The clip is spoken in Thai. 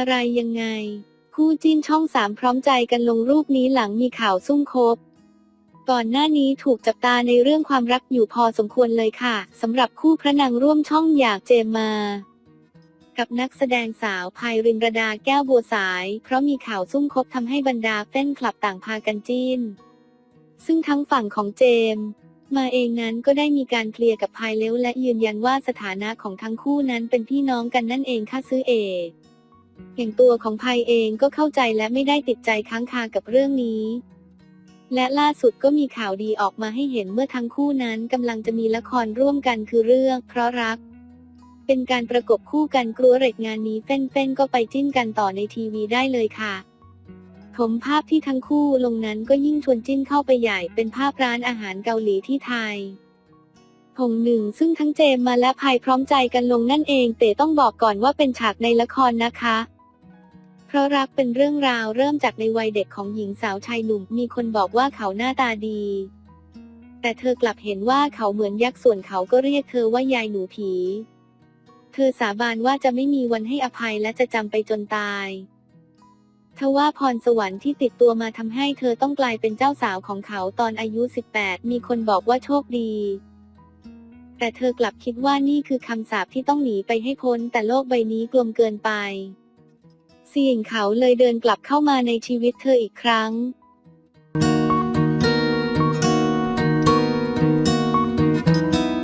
อะไรยังไง คู่จิ้นช่องสามพร้อมใจกันลงรูปนี้หลังมีข่าวซุ่มคบ ก่อนหน้านี้ถูกจับตาในเรื่องความรักอยู่พอสมควรเลยค่ะสำหรับคู่พระนางร่วมช่องอยากเจมมา กับนักแสดงสาวพายรินรดาแก้วบัวสาย เพราะมีข่าวซุ่มคบทำให้บรรดาแฟนคลับต่างพากันจิ้น ซึ่งทั้งฝั่งของเจมส์มาเองนั้นก็ได้มีการเคลียร์กับพายเล้วและยืนยันว่าสถานะของทั้งคู่นั้นเป็นพี่น้องกันนั่นเองค่ะซื้อเอก อย่างตัวของพายเองก็เข้าใจและไม่ได้ติดใจค้างคากับเรื่องนี้ และล่าสุดก็มีข่าวดีออกมาให้เห็นเมื่อทั้งคู่นั้นกำลังจะมีละครร่วมกันคือเรื่อง เพราะรัก เป็นการประกบคู่กันกลัวเร็กงานนี้เฟ้นๆก็ไปจิ้นกันต่อในทีวีได้เลยค่ะผมภาพที่ทั้งคู่ลงนั้นก็ยิ่งชวนจิ้นเข้าไปใหญ่เป็นภาพร้านอาหารเกาหลีที่ไทย ผงหนึ่ง ซึ่งทั้งเจมมาและพายพร้อมใจกันลงนั่นเองแต่ต้องบอกก่อนว่าเป็นฉากในละครนะคะเพราะรักเป็นเรื่องราวเริ่มจากในวัยเด็กของหญิงสาวชายหนุ่ม มีคนบอกว่าเขาหน้าตาดี แต่เธอกลับเห็นว่าเขาเหมือนยักษ์ส่วนเขาก็เรียกเธอว่ายายหนูผี เธอสาบานว่าจะไม่มีวันให้อภัยและจะจำไปจนตายทว่าพรสวรรค์ที่ติดตัวมาทำให้เธอต้องกลายเป็นเจ้าสาวของเขาตอนอายุ 18 มีคนบอกว่าโชคดี แต่เธอกลับคิดว่านี่คือคำสาปที่ต้องหนีไปให้พ้น แต่โลกใบนี้กลมเกินไปเสี่ยงเขาเลยเดินกลับเข้ามาในชีวิตเธออีกครั้ง